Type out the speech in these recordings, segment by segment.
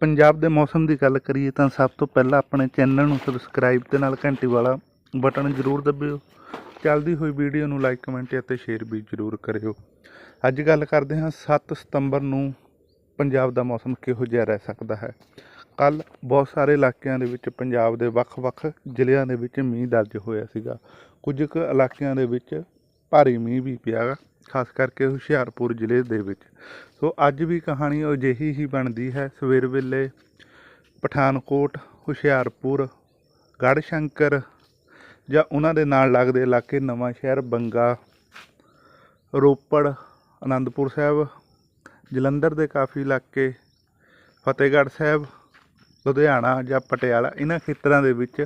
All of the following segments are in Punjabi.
ਪੰਜਾਬ ਦੇ ਮੌਸਮ ਦੀ ਗੱਲ ਕਰੀਏ ਤਾਂ ਸਭ ਤੋਂ ਪਹਿਲਾਂ ਆਪਣੇ ਚੈਨਲ ਨੂੰ ਸਬਸਕ੍ਰਾਈਬ ਤੇ ਨਾਲ ਘੰਟੀ ਵਾਲਾ ਬਟਨ ਜ਼ਰੂਰ ਦਬਿਓ। ਚੱਲਦੀ ਹੋਈ ਵੀਡੀਓ ਨੂੰ ਲਾਈਕ ਕਮੈਂਟ ਅਤੇ ਸ਼ੇਅਰ ਵੀ ਜ਼ਰੂਰ ਕਰਿਓ। ਅੱਜ ਗੱਲ ਕਰਦੇ ਹਾਂ 7 ਸਤੰਬਰ ਨੂੰ ਪੰਜਾਬ ਦਾ ਮੌਸਮ ਕਿਹੋ ਜਿਹਾ ਰਹਿ ਸਕਦਾ ਹੈ। ਕੱਲ ਬਹੁਤ ਸਾਰੇ ਇਲਾਕਿਆਂ ਦੇ ਵਿੱਚ ਪੰਜਾਬ ਦੇ ਵੱਖ-ਵੱਖ ਜ਼ਿਲ੍ਹਿਆਂ ਦੇ ਵਿੱਚ ਮੀਂਹ ਦਰਜ ਹੋਇਆ ਸੀਗਾ। ਕੁਝ ਕੁ ਇਲਾਕਿਆਂ ਦੇ ਵਿੱਚ ਭਾਰੀ ਮੀਂਹ ਵੀ ਪਿਆ ਗਾ, ਖਾਸ ਕਰਕੇ ਹੁਸ਼ਿਆਰਪੁਰ ਜ਼ਿਲ੍ਹੇ ਦੇ ਵਿੱਚ। ਸੋ ਅੱਜ ਵੀ ਕਹਾਣੀ ਅਜਿਹੀ ਹੀ ਬਣਦੀ ਹੈ ਸਵੇਰ ਵੇਲੇ ਪਠਾਨਕੋਟ ਹੁਸ਼ਿਆਰਪੁਰ ਗੜ੍ਹਸ਼ੰਕਰ ਜਾਂ ਉਹਨਾਂ ਦੇ ਨਾਲ ਲੱਗਦੇ ਇਲਾਕੇ ਨਵਾਂ ਸ਼ਹਿਰ ਬੰਗਾ ਰੋਪੜ ਆਨੰਦਪੁਰ ਸਾਹਿਬ ਜਲੰਧਰ ਦੇ ਕਾਫੀ ਇਲਾਕੇ ਫਤਿਹਗੜ੍ਹ ਸਾਹਿਬ ਲੁਧਿਆਣਾ ਜਾਂ ਪਟਿਆਲਾ ਇਹਨਾਂ ਖੇਤਰਾਂ ਦੇ ਵਿੱਚ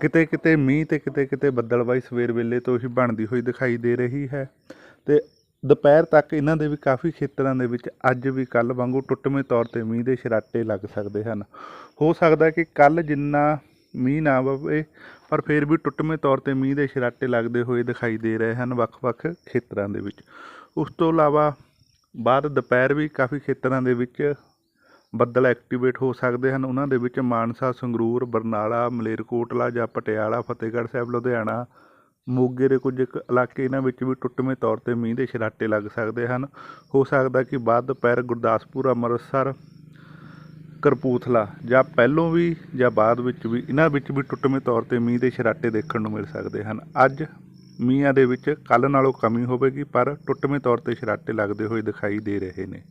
ਕਿਤੇ ਕਿਤੇ ਮੀਂਹ ਤੇ ਕਿਤੇ ਕਿਤੇ ਬੱਦਲਬਾਈ ਸਵੇਰ ਵੇਲੇ ਤੋਂ ਹੀ ਬਣਦੀ ਹੋਈ ਦਿਖਾਈ ਦੇ ਰਹੀ ਹੈ। ਤੇ ਦੁਪਹਿਰ ਤੱਕ ਇਹਨਾਂ ਦੇ ਵੀ ਕਾਫੀ ਖੇਤਰਾਂ ਦੇ ਵਿੱਚ ਅੱਜ ਵੀ ਕੱਲ ਵਾਂਗੂ ਟੁੱਟਵੇਂ ਤੌਰ ਤੇ ਮੀਂਹ ਦੇ ਛਰਾਟੇ ਲੱਗ ਸਕਦੇ ਹਨ। ਹੋ ਸਕਦਾ ਕਿ ਕੱਲ ਜਿੰਨਾ ਮੀਂਹ ਨਾ ਪਵੇ ਪਰ ਫਿਰ ਵੀ ਟੁੱਟਵੇਂ ਤੌਰ ਤੇ ਮੀਂਹ ਦੇ ਛਰਾਟੇ ਲੱਗਦੇ ਹੋਏ ਦਿਖਾਈ ਦੇ ਰਹੇ ਹਨ ਵੱਖ-ਵੱਖ ਖੇਤਰਾਂ ਦੇ ਵਿੱਚ। ਉਸ ਤੋਂ ਇਲਾਵਾ ਬਾਅਦ ਦੁਪਹਿਰ ਵੀ ਕਾਫੀ ਖੇਤਰਾਂ ਦੇ ਵਿੱਚ ਬੱਦਲ ਐਕਟੀਵੇਟ ਹੋ ਸਕਦੇ ਹਨ। ਉਹਨਾਂ ਦੇ ਵਿੱਚ ਮਾਨਸਾ, ਸੰਗਰੂਰ, ਬਰਨਾਲਾ, ਮਲੇਰਕੋਟਲਾ ਜਾਂ ਪਟਿਆਲਾ, ਫਤਿਹਗੜ੍ਹ ਸਾਹਿਬ, ਲੁਧਿਆਣਾ, ਮੋਗੇ ਦੇ ਕੁਝ ਕੁ ਇਲਾਕੇ ਇਹਨਾਂ ਵਿੱਚ ਵੀ ਟੁੱਟਵੇਂ ਤੌਰ ਤੇ ਮੀਂਹ ਦੇ ਛਰਾਟੇ ਲੱਗ ਸਕਦੇ ਹਨ। ਹੋ ਸਕਦਾ ਕਿ ਬਾਅਦ ਦੁਪਹਿਰ ਗੁਰਦਾਸਪੁਰ, ਅੰਮ੍ਰਿਤਸਰ ਕਰਪੂਥਲਾ ਜਾਂ ਪਹਿਲੋਂ ਵੀ ਜਾਂ ਬਾਅਦ ਵਿੱਚ ਵੀ ਇਹਨਾਂ ਵਿੱਚ ਵੀ ਟੁੱਟਵੇਂ ਤੌਰ ਤੇ ਮੀਂਹ ਦੇ ਛਰਾਟੇ ਦੇਖਣ ਨੂੰ ਮਿਲ ਸਕਦੇ ਹਨ। ਅੱਜ ਮੀਂਹਾਂ ਦੇ ਵਿੱਚ ਕੱਲ ਨਾਲੋਂ ਕਮੀ ਹੋਵੇਗੀ, ਪਰ ਟੁੱਟਵੇਂ ਤੌਰ ਤੇ ਛਰਾਟੇ ਲੱਗਦੇ ਹੋਏ ਦਿਖਾਈ ਦੇ ਰਹੇ ਨੇ।